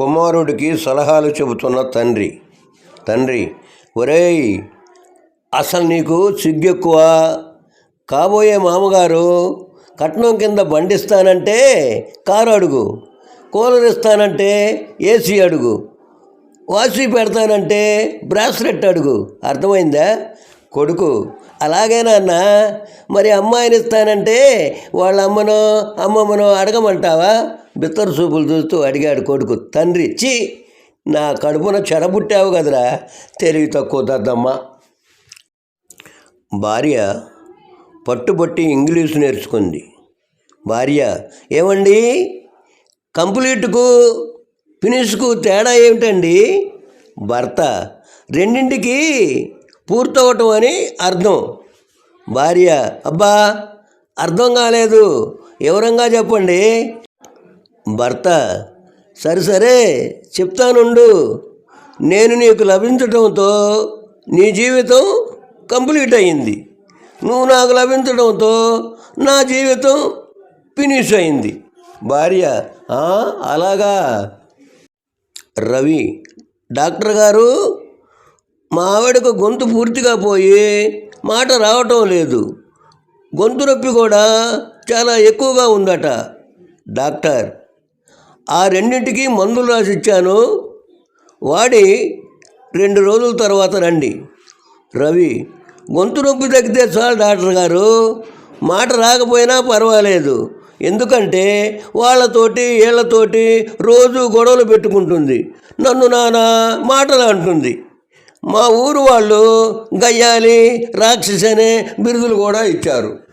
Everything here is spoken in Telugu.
కుమారుడికి సలహాలు చెబుతున్న తండ్రి తండ్రి ఒరేయ్ అసలు నీకు సిగ్గెక్కువ? కాబోయే మామగారు కట్నం కింద బండిస్తానంటే కారు అడుగు కూలర్ ఇస్తానంటే ఏసీ అడుగు వాసి పెడతానంటే బ్రాస్లెట్ అడుగు. అర్థమైందా? కొడుకు. అలాగే నాన్న మరి అమ్మాయిని ఇస్తానంటే వాళ్ళ అమ్మనో అమ్మమ్మనో అడగమంటావా? బిత్తరు చూపులు చూస్తూ అడిగాడు కొడుకు. తండ్రి చి నా కడుపున చెడబుట్టావు కదరా తెలివి తక్కువ దద్దమ్మ. భార్య పట్టుబట్టి ఇంగ్లీషు నేర్చుకుంది. భార్య ఏమండి? కంప్లీట్కు ఫినిష్కు తేడా ఏమిటండి? భర్త రెండింటికి పూర్తవటం అని అర్థం. భార్య అబ్బా అర్థం కాలేదు. వివరంగా చెప్పండి. భర్త సరే సరే చెప్తానుండు. నేను నీకు లభించటంతో నీ జీవితం కంప్లీట్ అయింది. నువ్వు నాకు లభించడంతో నా జీవితం ఫినిష్ అయింది. భార్య అలాగా. రవి డాక్టర్ గారు మా ఆవిడకు గొంతు పూర్తిగా పోయి మాట రావటం లేదు. గొంతు నొప్పి కూడా చాలా ఎక్కువగా ఉందట. డాక్టర్ ఆ రెండింటికి మందులు రాసి ఇచ్చాను వాడి రెండు రోజుల తర్వాత రండి. రవి గొంతు నొప్పి తగ్గితే చాలు డాక్టర్ గారు. మాట రాకపోయినా పర్వాలేదు. ఎందుకంటే వాళ్ళతోటి వీళ్ళతోటి రోజు గొడవలు పెట్టుకుంటుంది. నన్ను నానా మాటలు అంటుంది. మా ఊరు వాళ్ళు గయ్యాలి రాక్షసి అనే బిరుదులు కూడా ఇచ్చారు.